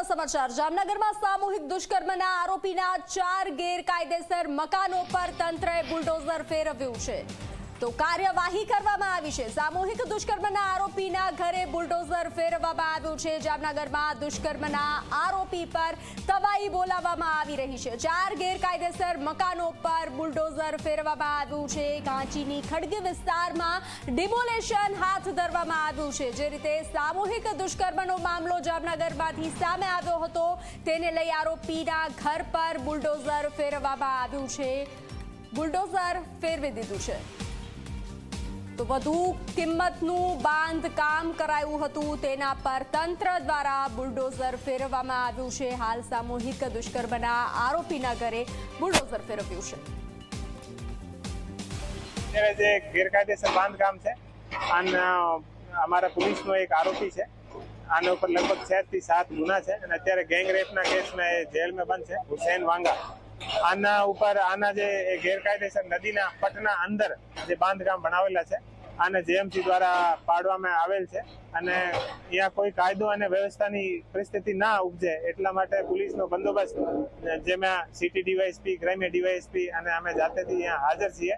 મહત્વના સમાચાર. જામનગરમાં સામૂહિક દુષ્કર્મના આરોપીના ચાર ગેરકાયદેસર મકાનો પર તંત્રએ બુલડોઝર ફેરવ્યું છે. તો કાર્યવાહી કરવામાં આવી છે. સામૂહિક દુષ્કર્મના આરોપીના ઘરે બુલડોઝર ફેરવવામાં આવ્યું છે. જામનગરમાં દુષ્કર્મના આરોપી પર તવાઈ બોલાવવામાં આવી રહી છે. ચાર ગેરકાયદેસર મકાનો પર બુલડોઝર ફેરવવામાં આવ્યું છે. કાંચીની ખડગી વિસ્તારમાં ડિમોલેશન હાથ ધરવામાં આવ્યું છે. જે રીતે સામૂહિક દુષ્કર્મનો મામલો જામનગરમાંથી સામે આવ્યો હતો, તેને લઈ આરોપીના ઘર પર બુલડોઝર ફેરવવામાં આવ્યું છે. બુલડોઝર ફેરવી દીધું છે. તો વધુ કિંમતનું બાંધકામ કરાયું હતું. તેના પર તંત્ર દ્વારા બુલડોઝર ફેરવવામાં આવ્યું છે. હાલ સામૂહિક દુષ્કર્મના આરોપીના ઘરે બુલડોઝર ફેરવ્યું છે. જે ગેરકાયદેસર બાંધકામ છે અને અમારા પોલીસનો એક આરોપી છે. આના ઉપર લગભગ છ થી સાત ગુના છે અને અત્યારે ગેંગ રેપના કેસમાં એ જેલમાં બંધ છે, હુસૈન વાંગા. આના ઉપર આના જે ગેરકાયદેસર નદીના પટના અંદર જે બાંધકામ બનાવેલા છે, આને જેએમસી દ્વારા પાડવામાં આવેલ છે અને અહીંયા કોઈ કાયદો અને વ્યવસ્થાની પરિસ્થિતિ ના ઉપજે એટલા માટે પોલીસનો બંદોબસ્ત જેમાં સિટી ડીવાયએસપી ગ્રામ્ય ડીવાયએસપી અને અમે જાતેથી અહીંયા હાજર છીએ.